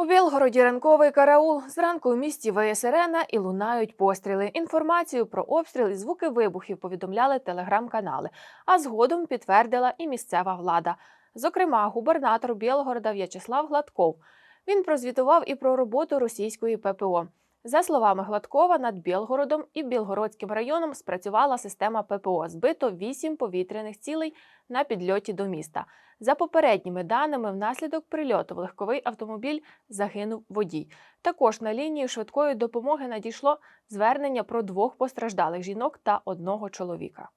У Білгороді ранковий караул. Зранку у місті виє сирена і лунають постріли. Інформацію про обстріл і звуки вибухів повідомляли телеграм-канали, а згодом підтвердила і місцева влада. Зокрема, губернатор Білгорода В'ячеслав Гладков. Він прозвітував і про роботу російської ППО. За словами Гладкова, над Білгородом і Білгородським районом спрацювала система ППО. Збито вісім повітряних цілей на підльоті до міста. За попередніми даними, внаслідок прильоту в легковий автомобіль загинув водій. Також на лінію швидкої допомоги надійшло звернення про двох постраждалих жінок та одного чоловіка.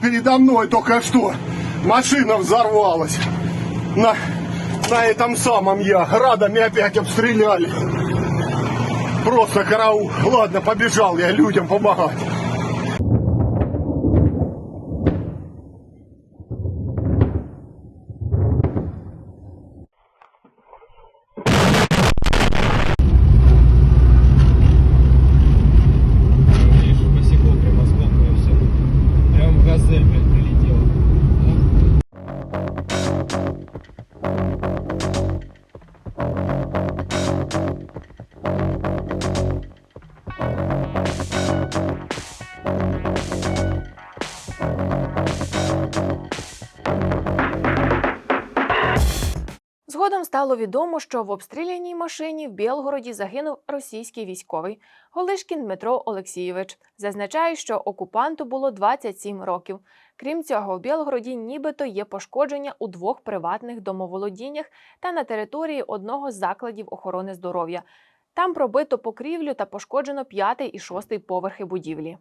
Передо мной только что машина взорвалась. На, на этом самом я. Градами опять обстреляли. Просто караул. Ладно, побежал я людям помогать. Згодом стало відомо, що в обстріляній машині в Білгороді загинув російський військовий Голишкін Дмитро Олексійович. Зазначає, що окупанту було 27 років. Крім цього, в Білгороді нібито є пошкодження у двох приватних домоволодіннях та на території одного з закладів охорони здоров'я. Там пробито покрівлю та пошкоджено п'ятий і шостий поверхи будівлі.